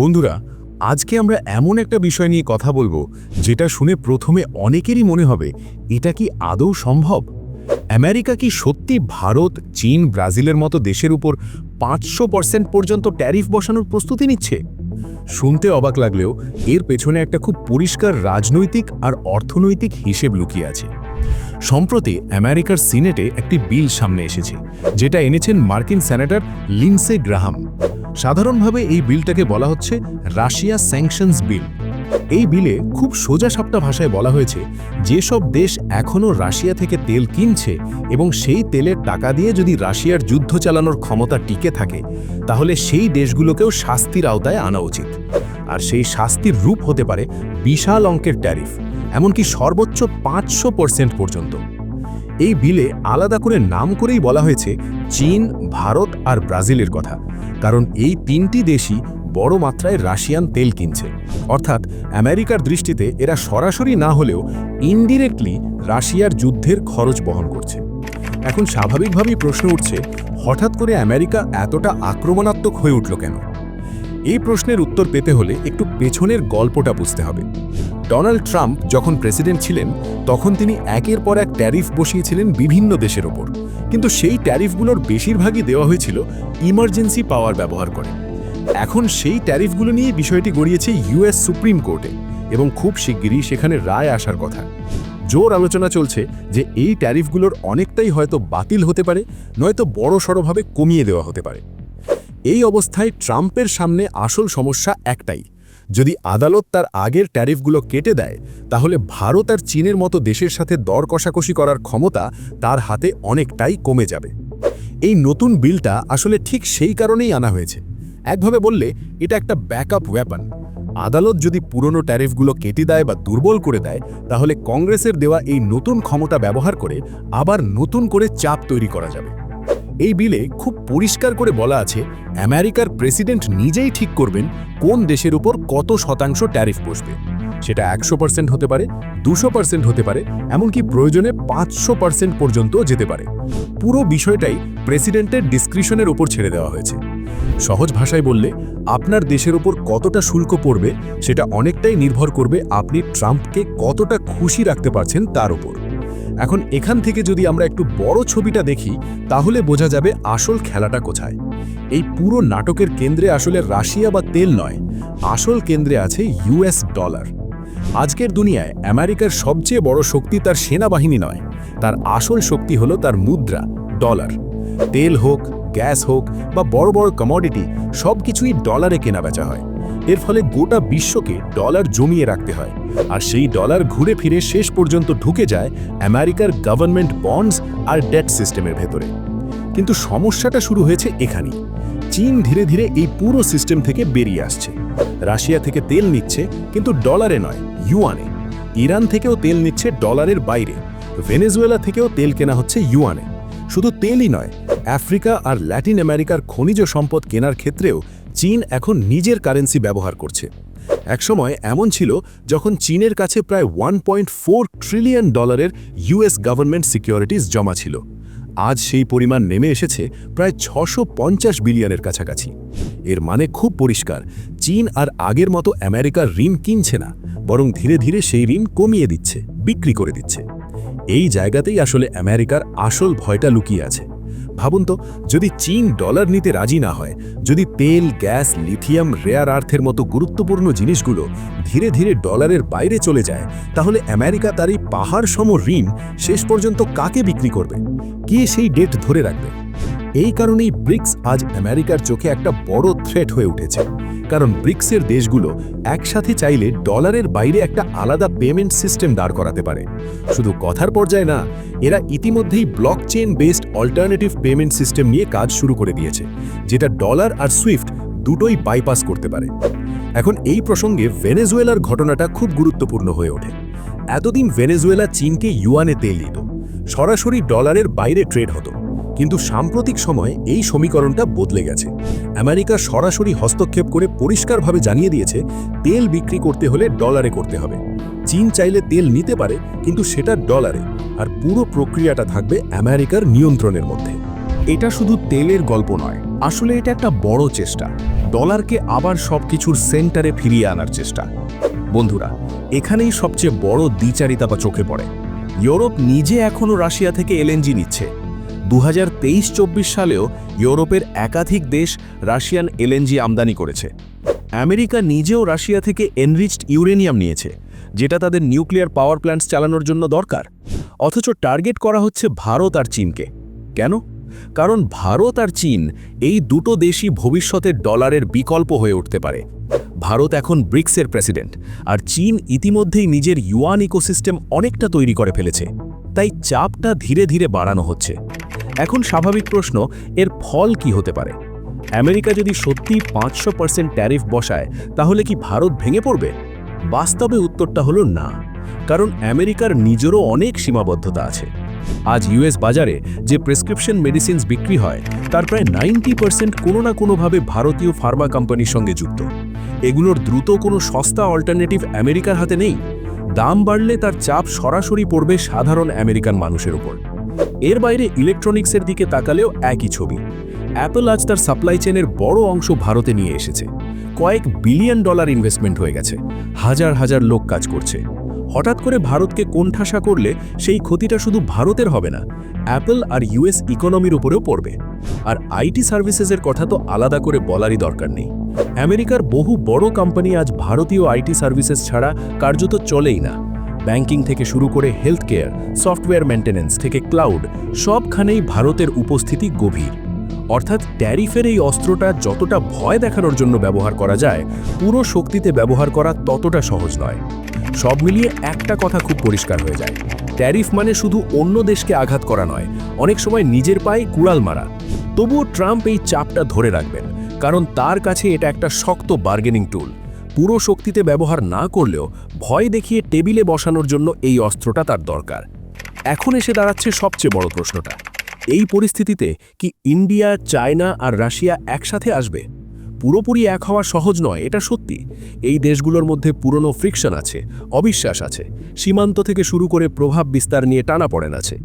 বন্ধুরা, আজকে আমরা এমন একটা বিষয় নিয়ে কথা বলব, যেটা শুনে প্রথমে অনেকেরই মনে হবে, এটা কি আদৌ সম্ভব? আমেরিকা কি সত্যি ভারত, চীন, ব্রাজিলের মতো দেশের উপর পাঁচশো পার্সেন্ট পর্যন্ত ট্যারিফ বসানোর প্রস্তুতি নিচ্ছে? শুনতে অবাক লাগলেও, এর পেছনে একটা খুব পরিষ্কার রাজনৈতিক আর অর্থনৈতিক হিসেব লুকিয়ে আছে। সম্প্রতি আমেরিকার সিনেটে একটি বিল সামনে এসেছে, যেটা এনেছেন মার্কিন সেনেটর লিন্সে গ্রাহাম। সাধারণভাবে এই বিলটাকে বলা হচ্ছে রাশিয়া স্যাংশনস বিল। এই বিলে খুব সোজা সাপটা ভাষায় বলা হয়েছে, যেসব দেশ এখনও রাশিয়া থেকে তেল কিনছে এবং সেই তেলের টাকা দিয়ে যদি রাশিয়ার যুদ্ধ চালানোর ক্ষমতা টিকে থাকে, তাহলে সেই দেশগুলোকেও শাস্তির আওতায় আনা উচিত। আর সেই শাস্তির রূপ হতে পারে বিশাল অঙ্কের ট্যারিফ, এমনকি সর্বোচ্চ পাঁচশো পর্যন্ত। এই বিলে আলাদা করে নাম করেই বলা হয়েছে চীন, ভারত আর ব্রাজিলের কথা। কারণ এই তিনটি দেশই বড় মাত্রায় রাশিয়ান তেল কিনছে। অর্থাৎ আমেরিকার দৃষ্টিতে এরা সরাসরি না হলেও ইনডিরেক্টলি রাশিয়ার যুদ্ধের খরচ বহন করছে। এখন স্বাভাবিকভাবেই প্রশ্ন উঠছে, হঠাৎ করে আমেরিকা এতটা আক্রমণাত্মক হয়ে উঠল কেন? এই প্রশ্নের উত্তর পেতে হলে একটু পেছনের গল্পটা বুঝতে হবে। ডোনাল্ড ট্রাম্প যখন প্রেসিডেন্ট ছিলেন, তখন তিনি একের পর এক ট্যারিফ বসিয়েছিলেন বিভিন্ন দেশের ওপর। কিন্তু সেই ট্যারিফগুলোর বেশিরভাগই দেওয়া হয়েছিল ইমার্জেন্সি পাওয়ার ব্যবহার করে। এখন সেই ট্যারিফগুলো নিয়ে বিষয়টি গড়িয়েছে ইউএস সুপ্রিম কোর্টে এবং খুব শিগগিরই সেখানে রায় আসার কথা। জোর আলোচনা চলছে যে এই ট্যারিফগুলোর অনেকটাই হয়তো বাতিল হতে পারে, নয়তো বড় সড়ভাবে কমিয়ে দেওয়া হতে পারে। এই অবস্থায় ট্রাম্পের সামনে আসল সমস্যা একটাই। যদি আদালত তার আগের ট্যারিফগুলো কেটে দেয়, তাহলে ভারত আর চীনের মতো দেশের সাথে দর কষাকষি করার ক্ষমতা তার হাতে অনেকটাই কমে যাবে। এই নতুন বিলটা আসলে ঠিক সেই কারণেই আনা হয়েছে। একভাবে বললে, এটা একটা ব্যাকআপ ওয়েপন। আদালত যদি পুরনো ট্যারিফগুলো কেটে দেয় বা দুর্বল করে দেয়, তাহলে কংগ্রেসের দেওয়া এই নতুন ক্ষমতা ব্যবহার করে আবার নতুন করে চাপ তৈরি করা যাবে। এই বিলে খুব পরিষ্কার করে বলা আছে, আমেরিকার প্রেসিডেন্ট নিজেই ঠিক করবেন কোন দেশের উপর কত শতাংশ ট্যারিফ বসবে। সেটা একশো পার্সেন্ট হতে পারে, দুশো পার্সেন্ট হতে পারে, এমনকি প্রয়োজনে পাঁচশো পার্সেন্ট পর্যন্ত যেতে পারে। পুরো বিষয়টাই প্রেসিডেন্টের ডিসক্রিশনের উপর ছেড়ে দেওয়া হয়েছে। সহজ ভাষায় বললে, আপনার দেশের উপর কতটা শুল্ক পড়বে সেটা অনেকটাই নির্ভর করবে আপনি ট্রাম্পকে কতটা খুশি রাখতে পারছেন তার উপর। এখন এখান থেকে যদি আমরা একটু বড় ছবিটা দেখি, তাহলে বোঝা যাবে আসল খেলাটা কোথায়। এই পুরো নাটকের কেন্দ্রে আসলে রাশিয়া বা তেল নয়, আসল কেন্দ্রে আছে ইউএস ডলার। আজকের দুনিয়ায় আমেরিকার সবচেয়ে বড় শক্তি তার সেনাবাহিনী নয়, তার আসল শক্তি হলো তার মুদ্রা, ডলার। তেল হোক, গ্যাস হোক বা বড় বড় কমোডিটি সব কিছুই ডলারে কেনা বেচা হয়। এর ফলে গোটা বিশ্বকে ডলার জমিয়ে রাখতে হয়। আর সেই ডলার ঘুরে ফিরে শেষ পর্যন্ত ঢুকে যায় আমেরিকার গভর্নমেন্ট বন্ডস আর ডেট সিস্টেমের ভেতরে। কিন্তু সমস্যাটা শুরু হয়েছে এখানেই। চীন ধীরে ধীরে এই পুরো সিস্টেম থেকে বেরিয়ে আসছে। রাশিয়া থেকে তেল নিচ্ছে, কিন্তু ডলারে নয় ইউয়ানে ইরান থেকেও তেল নিচ্ছে ডলারের বাইরে। ভেনেজুয়েলা থেকেও তেল কেনা হচ্ছে ইউয়ানে শুধু তেলই নয়, আফ্রিকা আর ল্যাটিন আমেরিকার খনিজ সম্পদ কেনার ক্ষেত্রেও চীন এখন নিজের কারেন্সি ব্যবহার করছে। একসময় এমন ছিল যখন চীনের কাছে প্রায় ওয়ান ট্রিলিয়ন ডলারের ইউএস গভর্নমেন্ট সিকিউরিটিজ জমা ছিল। আজ সেই পরিমাণ নেমে এসেছে প্রায় ছশো পঞ্চাশ বিলিয়নের কাছাকাছি। এর মানে খুব পরিষ্কার, চীন আর আগের মতো আমেরিকার ঋণ কিনছে না, বরং ধীরে ধীরে সেই ঋণ কমিয়ে দিচ্ছে, বিক্রি করে দিচ্ছে। এই জায়গাতেই আসলে আমেরিকার আসল ভয়টা লুকিয়ে আছে। ভাবুন তো, যদি চীন ডলার নিতে রাজি না হয়, যদি তেল, গ্যাস, লিথিয়াম রেয়ার আর্থের মতো গুরুত্বপূর্ণ জিনিসগুলো ধীরে ধীরে ডলারের বাইরে চলে যায়, তাহলে আমেরিকা তার এই পাহাড় সম ঋণ শেষ পর্যন্ত কাকে বিক্রি করবে? কে সেই ডেট ধরে রাখবে? এই কারণেই ব্রিক্স আজ আমেরিকার চোখে একটা বড় থ্রেট হয়ে উঠেছে। কারণ ব্রিক্সের দেশগুলো একসাথে চাইলে ডলারের বাইরে একটা আলাদা পেমেন্ট সিস্টেম দাঁড় করাতে পারে। শুধু কথার পর্যায়ে না, এরা ইতিমধ্যেই blockchain based alternative payment system নিয়ে কাজ শুরু করে দিয়েছে, যেটা ডলার আর সুইফট দুটোই বাইপাস করতে পারে। এখন এই প্রসঙ্গে ভেনেজুয়েলার ঘটনাটা খুব গুরুত্বপূর্ণ হয়ে ওঠে। এতদিন ভেনেজুয়েলা চীনকে ইউয়ানে তেল দিত, সরাসরি ডলারের বাইরে ট্রেড হতো। কিন্তু সাম্প্রতিক সময়ে এই সমীকরণটা বদলে গেছে। আমেরিকা সরাসরি হস্তক্ষেপ করে পরিষ্কারভাবে জানিয়ে দিয়েছে, তেল বিক্রি করতে হলে ডলারে করতে হবে। চীন চাইলে তেল নিতে পারে, কিন্তু সেটা ডলারে। আর পুরো প্রক্রিয়াটা থাকবে আমেরিকার নিয়ন্ত্রণের মধ্যে। এটা শুধু তেলের গল্প নয়, আসলে এটা একটা বড় চেষ্টা। ডলারকে আবার সবকিছুর সেন্টারে ফিরিয়ে আনার চেষ্টা। বন্ধুরা, এখানেই সবচেয়ে বড় দ্বিচারিতা বা চোখে পড়ে। ইউরোপ নিজে এখনও রাশিয়া থেকে এলএনজি নিচ্ছে। দু হাজার সালেও ইউরোপের একাধিক দেশ রাশিয়ান এলএনজি আমদানি করেছে। আমেরিকা নিজেও রাশিয়া থেকে এনরিচড ইউরেনিয়াম নিয়েছে, যেটা তাদের নিউক্লিয়ার পাওয়ার প্ল্যান্টস চালানোর জন্য দরকার। অথচ টার্গেট করা হচ্ছে ভারত আর চীনকে। কেন? কারণ ভারত আর চীন এই দুটো দেশই ভবিষ্যতের ডলারের বিকল্প হয়ে উঠতে পারে। ভারত এখন ব্রিক্সের প্রেসিডেন্ট, আর চীন ইতিমধ্যেই নিজের ইউয়ান ইকোসিস্টেম অনেকটা তৈরি করে ফেলেছে। তাই চাপটা ধীরে ধীরে বাড়ানো হচ্ছে। এখন স্বাভাবিক প্রশ্ন, এর ফল কি হতে পারে? আমেরিকা যদি সত্যি পাঁচশো পার্সেন্ট ট্যারিফ বসায়, তাহলে কি ভারত ভেঙে পড়বে? বাস্তবে উত্তরটা হলো না, কারণ আমেরিকার নিজেরও অনেক সীমাবদ্ধতা আছে। আজ ইউএস বাজারে যে প্রেসক্রিপশন মেডিসিনস বিক্রি হয়, তার প্রায় নাইনটি পার্সেন্ট কোনো না কোনোভাবে ভারতীয় ফার্মা কোম্পানির সঙ্গে যুক্ত। এগুলোর দ্রুত কোনো সস্তা অল্টারনেটিভ আমেরিকার হাতে নেই। দাম বাড়লে তার চাপ সরাসরি পড়বে সাধারণ আমেরিকান মানুষের উপর। এর বাইরে ইলেকট্রনিক্সের দিকে তাকালেও একই ছবি। অ্যাপল আজ তার সাপ্লাই চেনের বড় অংশ ভারতে নিয়ে এসেছে। কয়েক বিলিয়ন ডলার ইনভেস্টমেন্ট হয়ে গেছে। হাজার হাজার লোক কাজ করছে। হঠাৎ করে ভারতকে কোণঠাসা করলে সেই ক্ষতিটা শুধু ভারতের হবে না, অ্যাপল আর ইউএস ইকোনমির উপরেও পড়বে। আর আইটি সার্ভিসেসের কথা তো আলাদা করে বলারই দরকার নেই। আমেরিকার বহু বড় কোম্পানি আজ ভারতীয় আইটি সার্ভিসেস ছাড়া কার্যত চলেই না। ব্যাংকিং থেকে শুরু করে হেলথ কেয়ার সফটওয়্যার মেনটেন্যান্স থেকে ক্লাউড, সবখানেই ভারতের উপস্থিতি গভীর। অর্থাৎ ট্যারিফের এই অস্ত্রটা যতটা ভয় দেখানোর জন্য ব্যবহার করা যায়, পুরো শক্তিতে ব্যবহার করা ততটা সহজ নয়। সব মিলিয়ে একটা কথা খুব পরিষ্কার হয়ে যায়। ট্যারিফ মানে শুধু অন্য দেশকে আঘাত করা নয়, অনেক সময় নিজের পায়ে কুড়াল মারা। তবুও ট্রাম্প এই চাপটা ধরে রাখবেন, কারণ তার কাছে এটা একটা শক্ত বার্গেনিং টুল পুরো শক্তিতে ব্যবহার না করলেও ভয় দেখিয়ে টেবিলে বসানোর জন্য এই অস্ত্রটা তার দরকার। এখন এসে দাঁড়াচ্ছে সবচেয়ে বড় প্রশ্নটা। এই পরিস্থিতিতে কি ইন্ডিয়া, চায়না আর রাশিয়া একসাথে আসবে? পুরোপুরি এক হওয়া সহজ নয়, এটা সত্যি। এই দেশগুলোর মধ্যে পুরনো ফ্রিকশন আছে, অবিশ্বাস আছে। সীমান্ত থেকে শুরু করে প্রভাব বিস্তার নিয়ে টানাপড়েন আছে।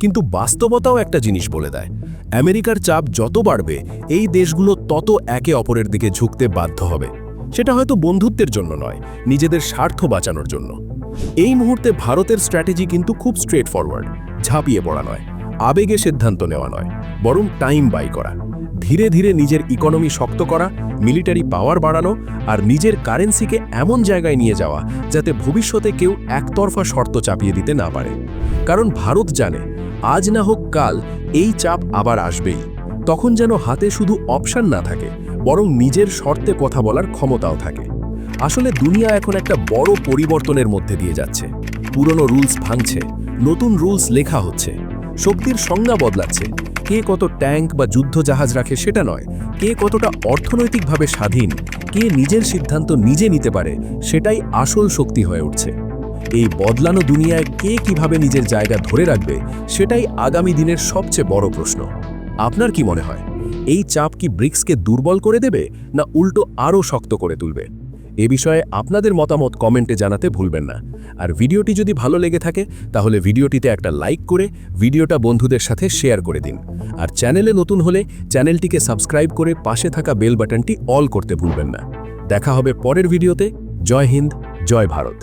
কিন্তু বাস্তবতাও একটা জিনিস বলে দেয়। আমেরিকার চাপ যত বাড়বে, এই দেশগুলো তত একে অপরের দিকে ঝুঁকতে বাধ্য হবে। সেটা হয়তো বন্ধুত্বের জন্য নয়, নিজেদের স্বার্থ বাঁচানোর জন্য। এই মুহূর্তে ভারতের স্ট্র্যাটেজি কিন্তু খুব স্ট্রেট ফরওয়ার্ড ঝাঁপিয়ে পড়া নয়, আবেগে সিদ্ধান্ত নেওয়া নয়, বরং টাইম বাই করা। ধীরে ধীরে নিজের ইকোনমি শক্ত করা মিলিটারি পাওয়ার বাড়ানো আর নিজের কারেন্সিকে এমন জায়গায় নিয়ে যাওয়া যাতে ভবিষ্যতে কেউ একতরফা শর্ত চাপিয়ে দিতে না পারে। কারণ ভারত জানে, আজ না হোক কাল এই চাপ আবার আসবেই, তখন যেন হাতে শুধু অপশান না থাকে বরং নিজের শর্তে কথা বলার ক্ষমতাও থাকে। আসলে দুনিয়া এখন একটা বড় পরিবর্তনের মধ্যে দিয়ে যাচ্ছে। পুরনো রুলস ভাঙছে, নতুন রুলস লেখা হচ্ছে, শক্তির সংজ্ঞা বদলাচ্ছে। কে কত ট্যাঙ্ক বা যুদ্ধ জাহাজ রাখে সেটা নয়, কে কতটা অর্থনৈতিকভাবে স্বাধীন, কে নিজের সিদ্ধান্ত নিজে নিতে পারে, সেটাই আসল শক্তি হয়ে উঠছে। এই বদলানো দুনিয়ায় কে কীভাবে নিজের জায়গা ধরে রাখবে, সেটাই আগামী দিনের সবচেয়ে বড় প্রশ্ন। আপনার কি মনে হয়? এই চাপ কি ব্রিক্সকে দুর্বল করে দেবে, না উল্টো আরও শক্ত করে তুলবে? এ বিষয়ে আপনাদের মতামত কমেন্টে জানাতে ভুলবেন না। আর ভিডিওটি যদি ভালো লেগে থাকে, তাহলে ভিডিওটিতে একটা লাইক করে ভিডিওটা বন্ধুদের সাথে শেয়ার করে দিন। আর চ্যানেলে নতুন হলে চ্যানেলটিকে সাবস্ক্রাইব করে পাশে থাকা বেল বাটনটি অল করতে ভুলবেন না। দেখা হবে পরের ভিডিওতে। জয় হিন্দ, জয় ভারত।